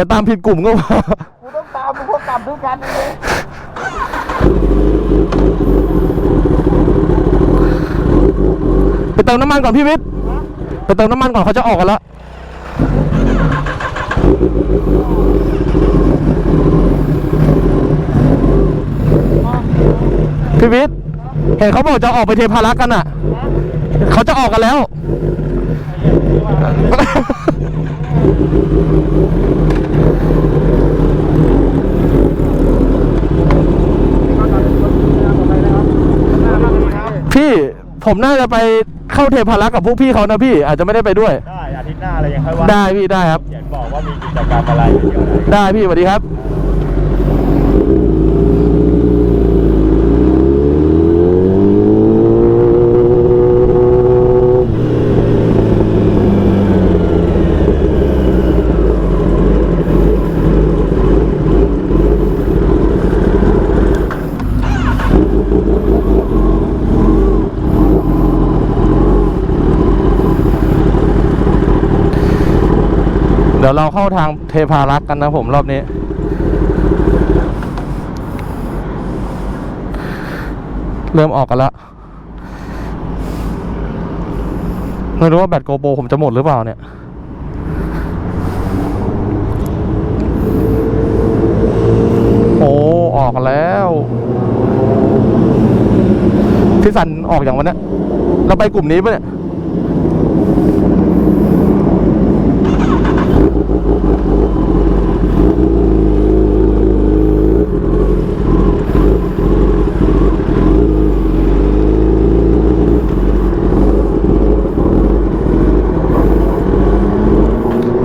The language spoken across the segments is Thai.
แต่อย่าตามผิดกลุ่มก็พอกูต้องตามมึงพวกกลับด้วยกันเลยไปเติมน้ำมันก่อนพี่วิทย์ไปเติมน้ำมันก่อนเขาจะออกกันแล้วพี่วิทย์เห็นเขาบอกจะออกไปเทพารักษ์กันอะ เขาจะออกกันแล้ว พี่ผมน่าจะไปเข้าเทพารักษ์กับพวกพี่เขานะพี่ อาจจะไม่ได้ไปด้วย ได้อาทิตย์หน้าอะไรยังค่อยว่าได้พี่ได้ครับ เขียนบอกว่ามีกิจกรรมอะไรเกี่ยวอะไรได้พี่สวัสดีครับ ยวเราเข้าทางเทพารักษ์กันนะผมรอบนี้ เริ่มออกกันแล้ว ไม่รู้ว่าแบตโกโปรผมจะหมดหรือเปล่าเนี่ยโอ้ออกแล้วพี่สันออกอย่างวันนี้เราไปกลุ่มนี้ปะเนี่ย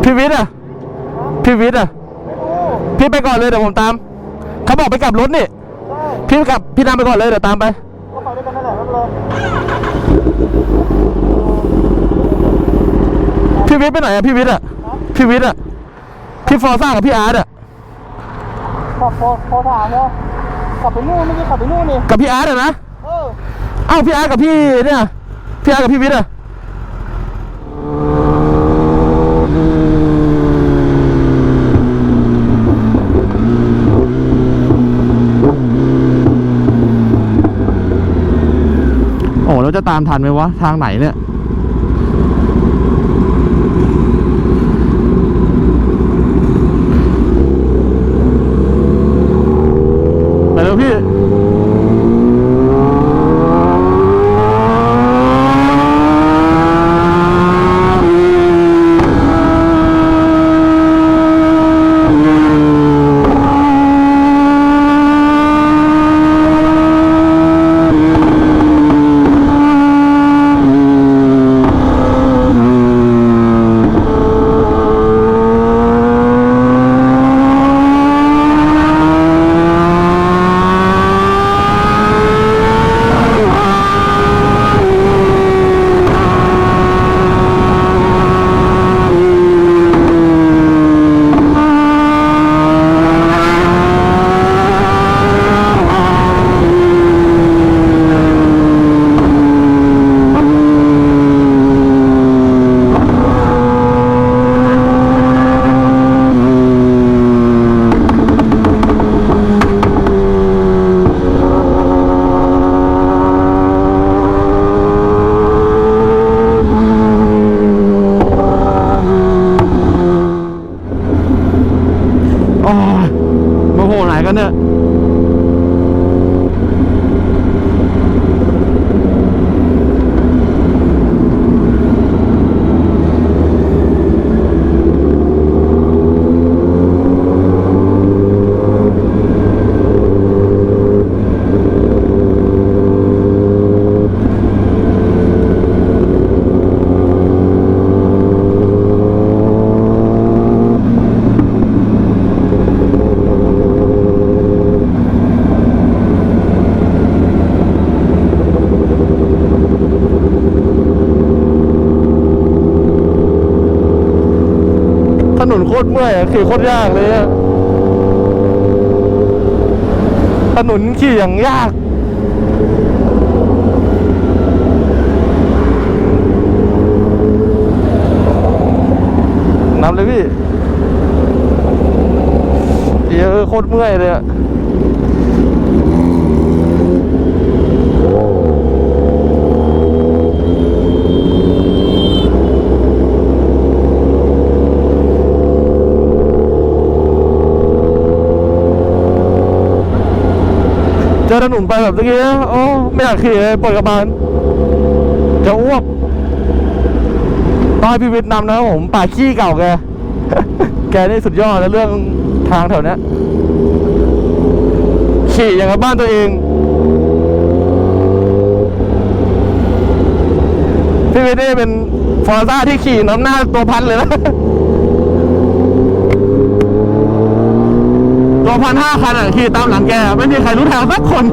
พี่วิทย์อะ พี่วิทย์อะพี่ไปก่อนเลยเดี๋ยวผมตามเขาบอกไปกลับรถนี่พี่กลับพี่นำไปก่อนเลยเดี๋ยวตามไปก็ไปด้วยกันนั่นแหละไม่เป็นไรพี่วิทย์ไปไหนอะพี่วิทย์อะพี่วิทย์อะพี่ฟอร์ซ่ากับพี่อาร์ตอะขับพอพอถามเนี่ยขับไปนู่นไม่ใช่ขับไปนู่นนี่กับพี่อาร์ตอะนะเออเอ้าพี่อาร์ตกับพี่เนี่ยพี่อาร์ตกับพี่วิทย์อะ โอ้แล้วจะ ตามทันไหมวะ ทางไหนเนี่ย ตรเมื่อยอะขี่โคตรยากเลยถนนขี่อย่างยากนำเลยพี่เยอะโคตรเมื่อยเลยอะ อถนนไปแบบเมื่อกี้โอ้ไม่อยากขี่เลยปวดกระบาลจะอ้วกต้องให้พี่วิทย์นำนะครับผมป่าขี้เก่าแก แกนี่สุดยอดแล้วเรื่องทางแถวเนี้ยขี่อย่างกับบ้านตัวเอง พี่วิทย์นี่เป็นฟอร์ซ่าที่ขี่น้ำหน้าตัวพันเลยนะ คันห้าคันอะขี่ตามหลังแก ไม่มีใครรู้ทางสักคน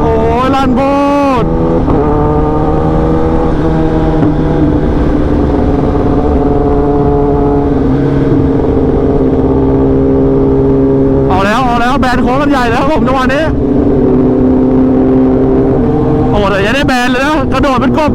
โอ้ยลันโบดเอาแล้วเอาแล้วแบนโค้งกันใหญ่แล้วครับผมจังหวะนี้ โอ้แต่ยังได้แบนเลยนะ กระโดดเป็นกบ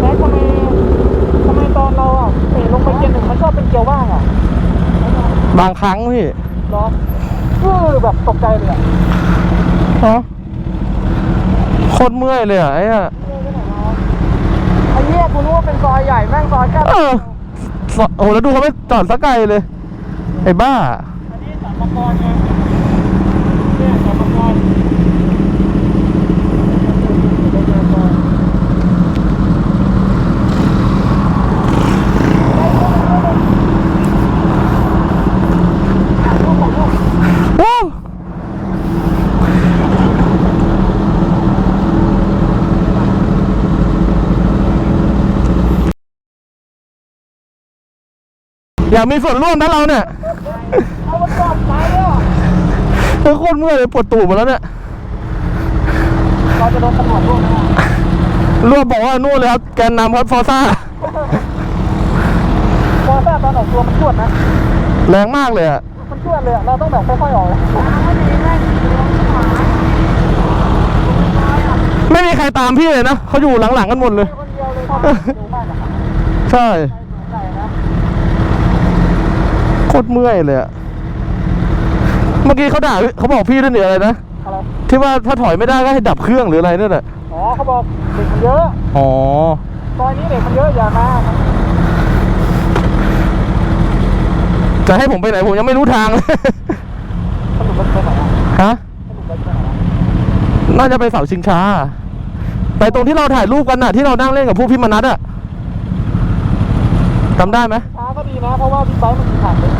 แล้วทำไมทำไมตอนเราอะเตะลงไปเกียร์หนึ่งมันชอบเป็นเกียร์ว่างอะ บางครั้งพี่เหรอคือแบบตกใจเลยอะฮะโคตรเมื่อยเลยอะไอ้อะไอ้เหี้ยกูรู้ว่าเป็นซอยใหญ่แม่งซอยแค่เออสโอ้โหแล้วดูเขาไม่จอดสักไกลเลย ไอ้บ้า อันนี้สามปกรณ์ไงเนี่ยสามปกรณ์ ว้าว อยากมีส่วนร่วมนะเราเนี่ยเอามันจอดซ้ายเลยอะเออโคตรเมื่อยเลยปวดตูดหมดแล้วเนี่ยเราจะโดนตำรวจร่วมนะรวบบอกว่านู่นเลยครับแกนนำฮอตฟอร์ซ่าพอแทรกตอนออกตัวมันชวดนะแรงมากเลยอะมันชวดเลยอะเราต้องแบบค่อยๆออกเลยไม่มีใครตามพี่เลยนะเขาอยู่หลังๆกันหมดเลยคนเดียวเลยชอบเร็วมากอะใช่ใช่นะโค ตรเมื่อยเลยอะเมื่อกี้เขาด่าเขาบอกพี่ด้วยนี่อะไรนะอะไรที่ว่าถ้าถอยไม่ได้ก็ให้ดับเครื่องหรืออะไรนั่นแหละอ๋อเขาบอกเด็กมันเยอะอ๋อซอยนี้เด็กมันเยอะอย่ามาจะให้ผมไปไหนผมยังไม่รู้ทางเลยสรุปมันไปไหนอะฮะสรุปมันไปไหนอะน่าจะไปเสาชิงช้าไปตรงที่เราถ่ายรูปกันน่ะที่เรานั่งเล่นกับพวกพี่มนัทอะจำได้ไหมช้าก็ ดีนะเพราะว่าบิ๊กไบค์มันมีผ่านเลย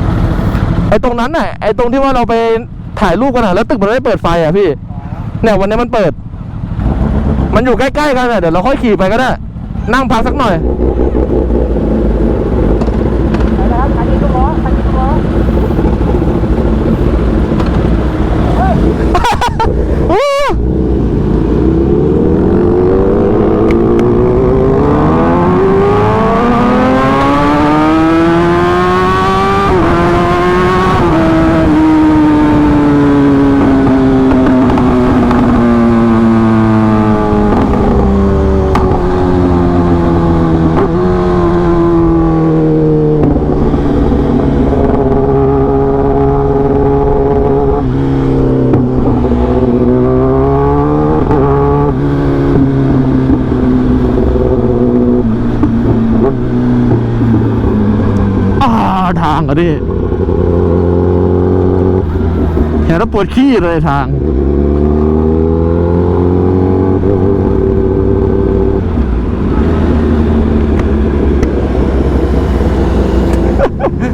ไอ้ตรงนั้นน่ะไอ้ตรงที่ว่าเราไปถ่ายรูปกันน่ะแล้วตึกมันไม่เปิดไฟอะพี่เนี่ยวันนี้มันเปิด มันอยู่ใกล้ๆกันน่ะเดี๋ยวเราค่อยขี่ไปก็ได้ นั่งพักสักหน่อย ไปนะครับคันนี้ก็ล้อคันนี้ก็ล้อเฮ้ย อู้ ดิเห็นแล้วปวดขี้เลยทาง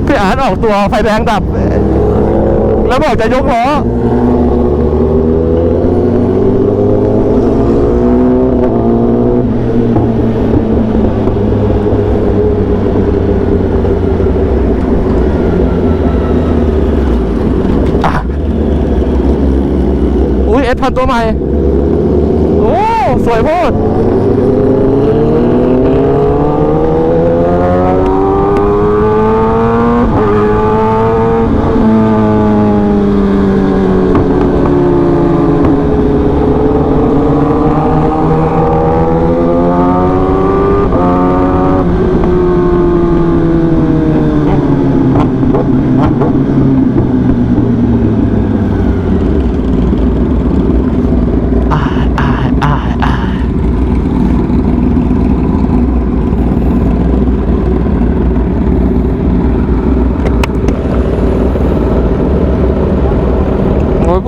พี่อาร์ตออกตัวไฟแดงดับ แล้วบอกจะยกล้อ อะอุ้ยเอสพัน ตัวใหม่ โอ้ สวยโพด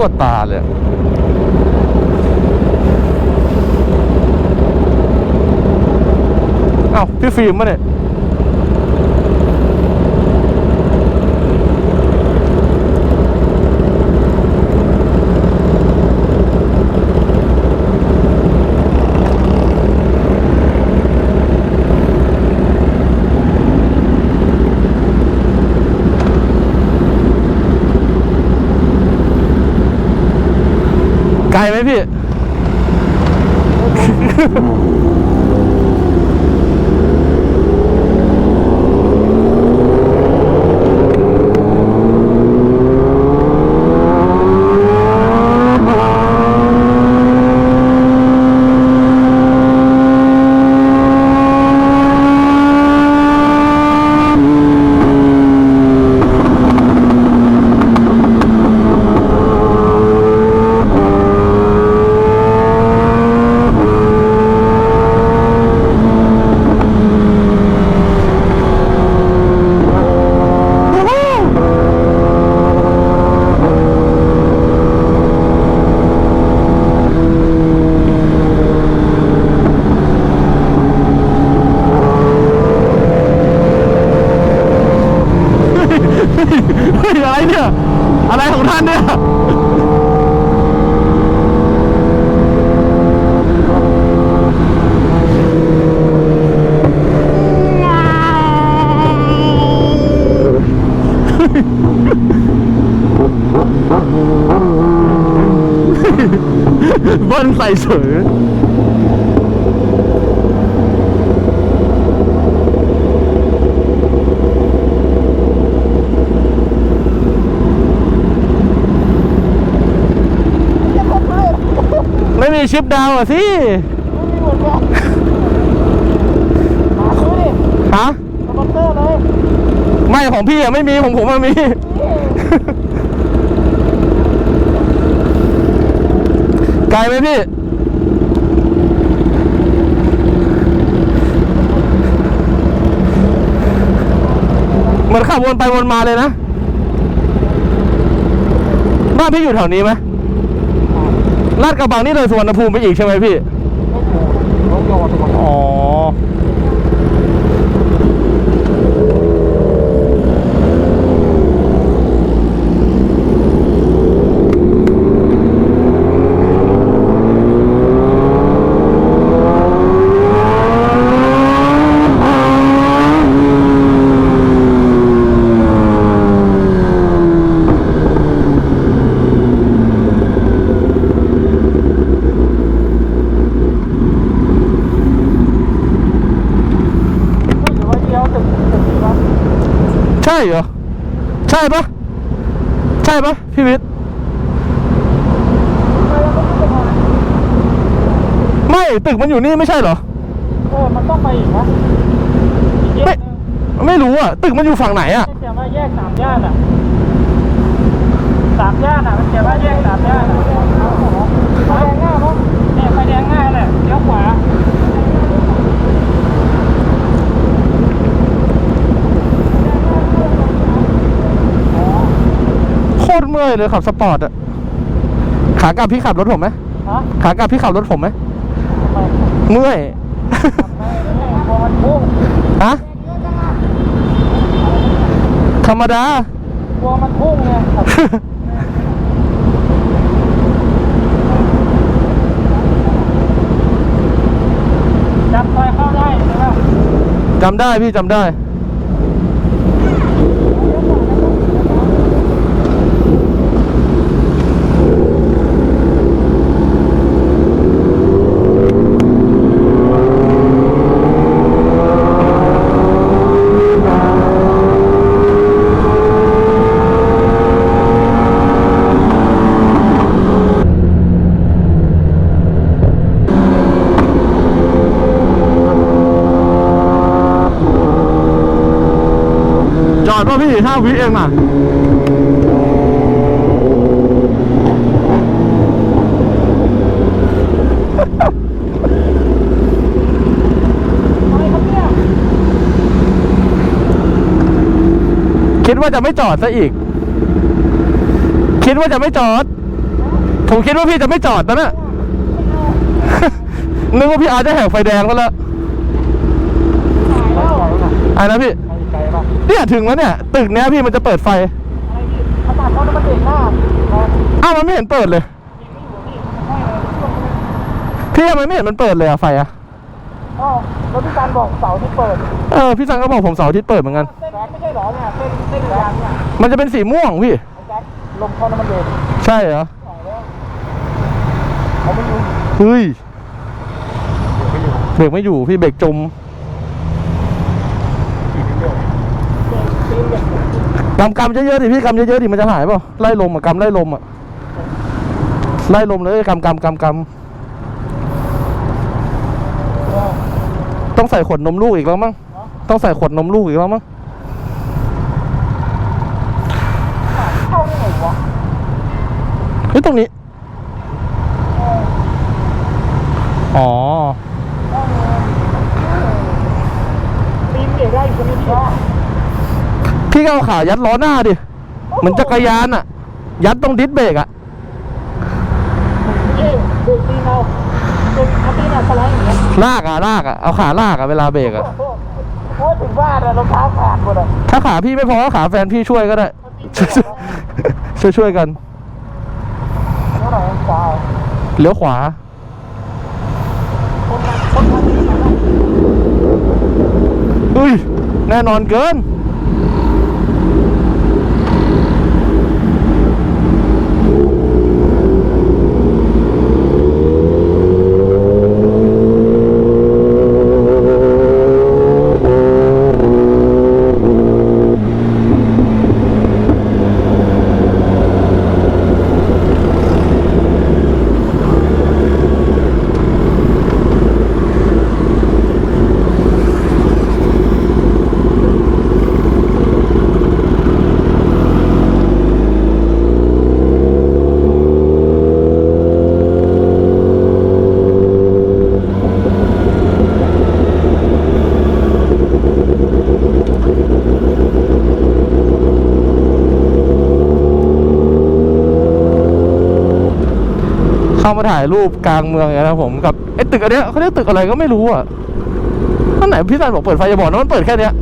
วตาเลยอะเอ้าพี่ฟิล์มมาเนี่ย พี่ เฮ้ยอะไรเนี่ย อะไรของท่านเนี่ย เบิ้ลใส่เสือไม่มีชิปดาวน์อะสิ ไม่มีหมดเลยหาซื้อดิฮะสปอนเซอร์เลย ไม่ของพี่อะไม่มีของผมมันมี ไกลไหมพี่ เหมือนขับวนไปวนมาเลยนะ บ้านพี่อยู่แถวนี้ไหมลาดกระบังนี่เลยสุวรรณภูมิไปอีกใช่ไหมพี่ รถยอดสปอนเซอร์ อ๋อ หรือว่าเดียวตึกตึกนี้วะ ใช่เหรอ ใช่ปะใช่ปะพี่วิทย์ไปแล้วก็ไม่ไปทางไม่ตึกมันอยู่นี่ไม่ใช่เหรอ เออ มันต้องไปอีกนะอีกแยไม่กหนึงไม่รู้อะ ตึกมันอยู่ฝั่งไหนอะ เขียนว่าแยกสามย่านอะสามย่านอะมันเขียนว่าแยกสามย่านอะไฟแดงง่ายปะเนี่ยไฟแดงง่ายแหละเลี้ยวขวา เอยเลยขับสปอร์ตอะขากลับพี่ขับรถผมไหมฮะขากลับพี่ขับรถผมไหมทำไมเมื่อยไม่ไม่กลัวมันพุ่งฮะธรรมดากลัวมันพุ่งไงจำซอยเข้าได้ใช่ไหมจำได้พี่จำได้ ห้าวิเองอะอะไรครับเนี่ยคิดว่าจะไม่จอดซะอีก คิดว่าจะไม่จอด ผมคิดว่าพี่จะไม่จอดนะน่ะนึกว่าพี่อาจจะแหกไฟแดงแล้วละหายแล้วไอ้นะพี่ไปไกลป่ะ เนี่ยถึงแล้วเนี่ย ตึกเนี้ยพี่มันจะเปิดไฟอะไรพี่ขนาดเขาต้องมาเด็กหน้าอ้าวมันไม่เห็นเปิดเลย พี่ทำไมไม่เห็นมันเปิดเลยอะไฟอะอ๋อรถพี่การบอกเสาที่เปิดเออพี่สังก็บอกผมเสาร์อาทิตย์เปิดเหมือนกัน เส้นนี้ไม่ใช่หรอเนี่ยเส้นเส้นยางเนี่ยมันจะเป็นสีม่วงพี่ ไอ้แจ็คลมเข้าน้ำมันเด็กใช่เหรอหายแล้วเขาไม่รู้เฮ้ยเบรกไม่อยู่พี่เบรกจม ตีนเด็ก กำกำเยอะๆดิพี่กำเยอะๆดิมันจะหายเปล่าไล่ลมอะกำไล่ลมอะไล่ลมเลยกำกำกำกำต้องใส่ขวดนมลูกอีกแล้วมั้งต้องใส่ขวดนมลูกอีกแล้วมั้งเข้าได้ไงวะเฮ้ยตรงนี้อ๋อตีนเด็กได้อยู่คนนี้ พี่พี่ก็เอาขายัดล้อหน้าดิเหมือนจักรยานอะยัดตรงดิสเบรกอะเอ๊ะเด็กตีนเอาเด็กเอาตีนเอาสไลด์อย่างเงี้ยลากอะลากอะเอาขาลากอะเวลาเบรกอะโอ้ถึงบ้านอะรองเท้าขาดหมดอะถ้าขาพี่ไม่พอก็ขาแฟนพี่ช่วยก็ได้ช่วยช่วยๆกันเท่าไหร่จ้าเลี้ยวขวาคนมาคนมาที่ไหนวะอุ้ยแน่นอนเกิน มาถ่ายรูปกลางเมืองอย่างนะผมกับไอ้ตึกอันเนี้ยเขาเรียกตึกอะไรก็ไม่รู้อะท่านไหนพี่สันบอกเปิดไฟจะบอกนะมันเปิดแค่เนี้ย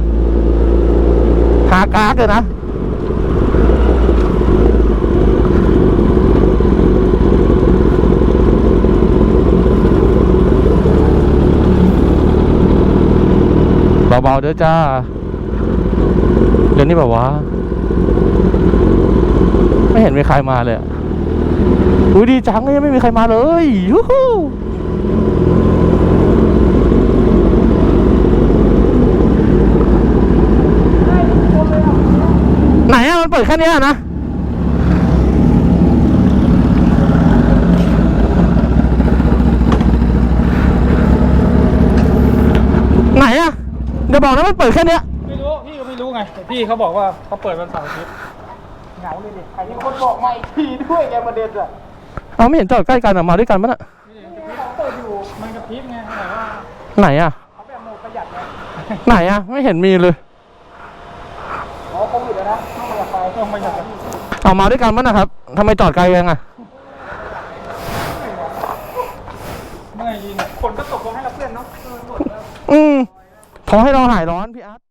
หากากเลยนะเบาๆเด้อจ้า เดี๋ยวนี้แบบว่า ไม่เห็นมีใครมาเลยอะ อุ้ยดีจังเลยยังไม่มีใครมาเลยยูฮูไหนอะมันเปิดแค่เนี้ยนะไหนอะเดี๋ยวบอกนะมันเปิดแค่เนี้ยไม่รู้พี่ก็ไม่รู้ไงแต่พี่เขาบอกว่าเขาเปิดวันเสาร์อาทิตย์เหงาเลยดิใครมีคนบอกมาอีกทีด้วยแกประเด็นอะ เอาไม่เห็นจอดใกล้กันอะมาด้วยกันปะน่ะเขาเปิดอยู่มันกระพริบไงแต่ว่าไหนอะเขาแบบโหมดประหยัดไงไหนอะไม่เห็นมีเลย อ๋อโควิดอะนะต้องประหยัดไฟต้องประหยัดเอาเขามาด้วยกันมั้งนะครับทำไมจอดไกลยังอะเมื่อยยิงคนก็ตกลงให้เราเพื่อนเนาะ อืมพอให้เราหายร้อนพี่อาร์ต